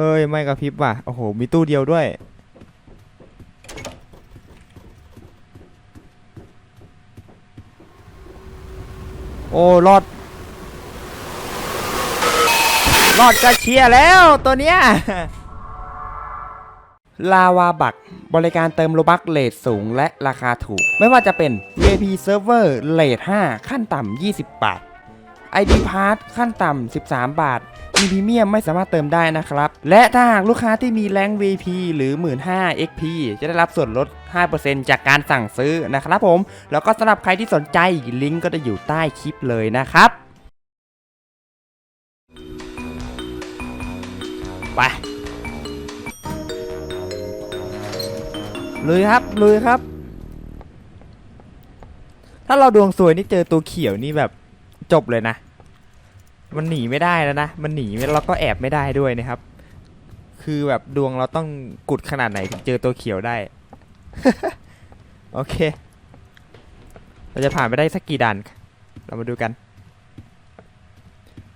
เอ้ย ไม่กระพริบว่ะ โอ้โห มีตู้เดียวด้วย โอ้รอด รอดก็เชียร์แล้วตัวเนี้ย ลาวาบักบริการเติมโลบักเลทสูงและราคาถูก ไม่ว่าจะเป็น VIP Server เลท5 ขั้นต่ำ 20 บาท ID Pass ขั้นต่ำ 13 บาท มีพรีเมียมไม่สามารถเติมได้นะครับ และถ้าหากลูกค้าที่มีแรง VP หรือ 15,000 XP จะได้รับส่วนลด 5%จากการสั่งซื้อนะครับผม แล้วก็สำหรับใครที่สนใจลิงก์ก็จะอยู่ใต้คลิปเลยนะครับไปลุยครับลุยครับ ถ้าเราดวงสวยนี่เจอตัวเขียวนี่แบบจบเลยนะ มันหนีไม่ได้แล้วนะ มันหนีไม่เราก็แอบไม่ได้ด้วยนะครับ คือแบบดวงเราต้องกุดขนาดไหนถึงเจอตัวเขียวได้ โอเค เราจะผ่านไปได้สักกี่ด่าน เรามาดูกัน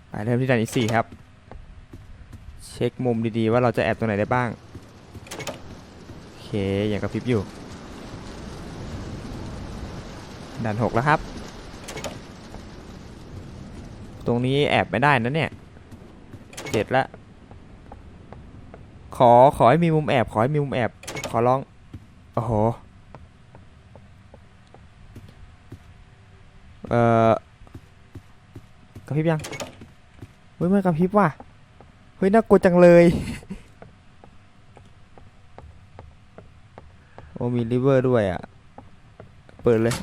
ไปเริ่มที่ด่านที่สี่ครับ เช็คมุมดีๆว่าเราจะแอบตรงไหนได้บ้าง โอเค อย่างกระพริบอยู่ด่านหกแล้วครับ ตรงนี้แอบไม่ได้นะเนี่ยเจ็ดละขอขอให้มีมุมแอบขอให้มีมุมแอบขอร้องโอ้โหเอ่อกระพริบยังเฮ้ยไมันกระพริบว่ะเฮ้ยน่ากลัวจังเลยโอ้มีริเวอร์ด้วยอะเปิดเลย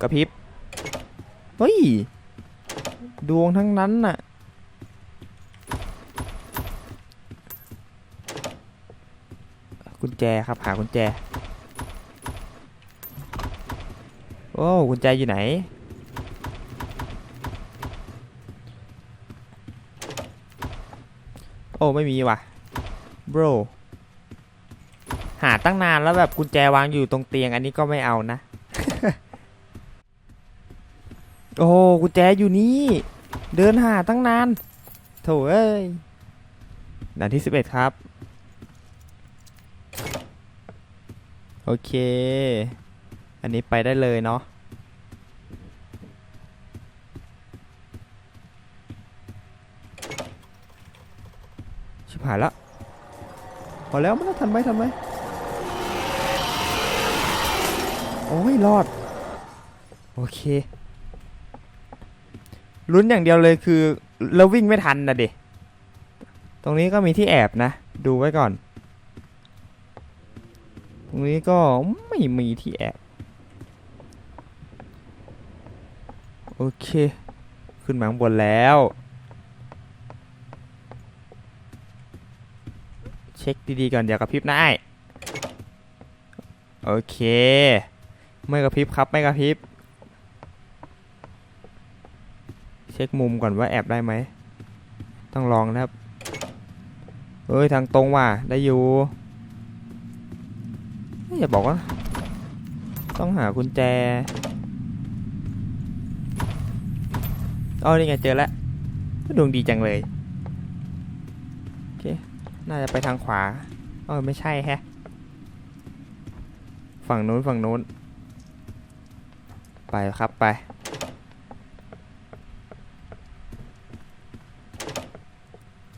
กระพริบ เฮ้ย ดวงทั้งนั้นน่ะ กุญแจครับ หากุญแจ โอ้กุญแจอยู่ไหน โอ้ ไม่มีว่ะ bro หาตั้งนานแล้วแบบกุญแจวางอยู่ตรงเตียงอันนี้ก็ไม่เอานะ โอ้กุญแจอยู่นี่ เดินหาตั้งนาน โถเอ้ยด่านที่11ครับ โอเค อันนี้ไปได้เลยเนาะชิบหายละพอแล้วมันต้องทันไหมทันไหมโอ้ยรอด โอเค ลุ้นอย่างเดียวเลยคือเราวิ่งไม่ทันนะเด็ตรงนี้ก็มีที่แอบนะ ดูไว้ก่อน ตรงนี้ก็ไม่มีที่แอบ โอเค ขึ้นมาข้างบนแล้ว เช็คดีๆก่อนอย่ากระพริบนะไอโอเค ไม่กระพริบครับ ไม่กระพริบ เช็คมุมก่อนว่าแอบได้ไหม ต้องลองนะครับ เฮ้ย ทางตรงว่ะ ได้อยู่อย่าบอกว่า ต้องหากุญแจอ๋อนี่ไงเจอแล้วดวงดีจังเลย โอเค น่าจะไปทางขวาเออไม่ใช่แฮะ ฝั่งนู้นฝั่งนู้น ไปครับไป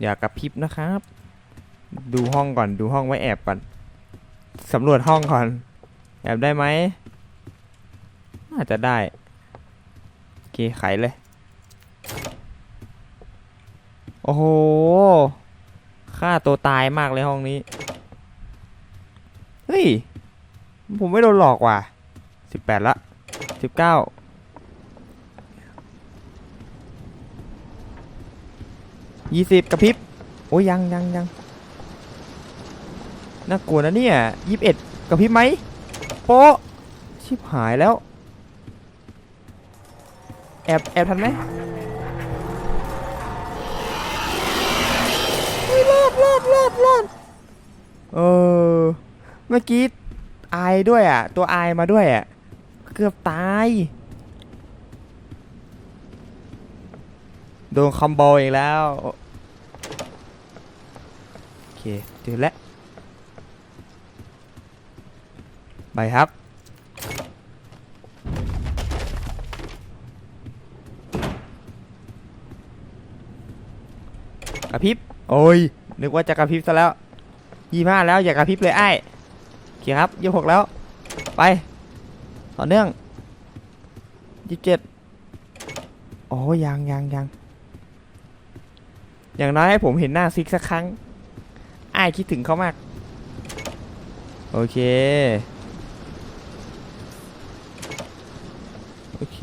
อย่ากระพริบนะครับ ดูห้องก่อนดูห้องไว้แอบก่อนสำรวจห้องก่อน แอบได้ไหมน่าจะได้โอเคไขเลย โอ้โหฆ่าตัวตายมากเลยห้องนี้ เฮ้ย ผมไม่โดนหลอกว่ะสิบแปดละสิบเก้า ยี่สิบกระพริบโอ้ยยังยังยังน่ากลัวนะเนี่ยยี่สิบเอ็ดกระพริบไหมโป๊ะชิบหายแล้ว แอบแอบทันไหมรอดรอดรอดรอดเออเมื่อกี้อายด้วยอะ ตัวอายมาด้วยอะ เกือบตาย โดนคอมโบอีกแล้ว เจอแล้วไปครับ กระพริบ โอ้ย นึกว่าจะกระพริบซะแล้วยี่ห้าแล้วอย่ากระพริบเลยไอ้โอเคครับยี่หกแล้ว ไป ต่อเนื่องยี่เจ็ดโอ้ยยังยังยังอย่างน้อยให้ผมเห็นหน้าซิกสักครั้ง ไอ้ายคิดถึงเขามาก โอเค โอเค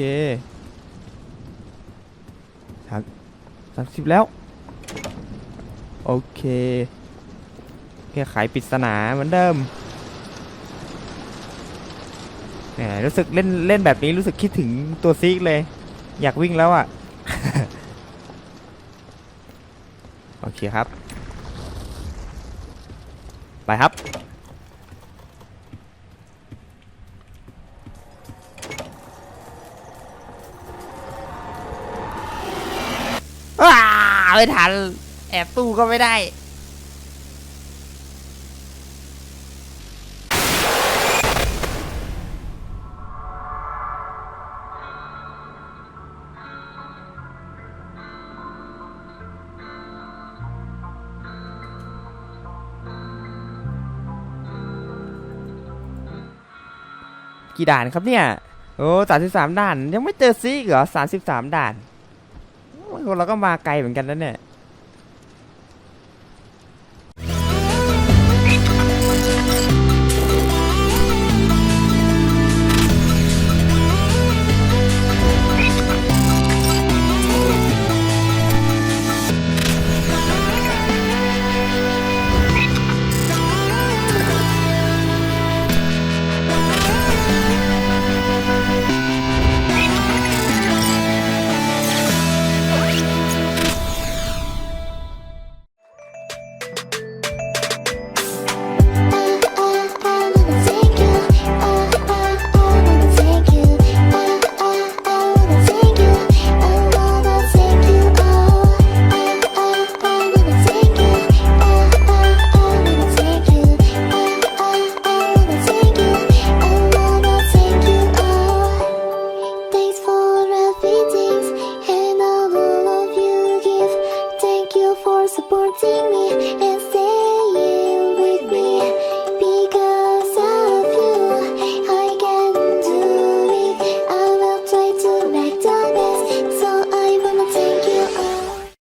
สามสามสิบแล้ว โอเคแค่ไขปริศนาเหมือนเดิมแหมรู้สึกเล่นเล่นแบบนี้รู้สึกคิดถึงตัวซีกเลย อยากวิ่งแล้วอะ่ะ โอเคครับ ไปครับว้าไม่ทัน แอบตู้ก็ไม่ได้ กี่ด่านครับเนี่ย โอ้สามสิบสามด่าน ยังไม่เจอซีกเหรอสามสิบสามด่าน เราก็มาไกลเหมือนกันนะเนี่ย supporting me.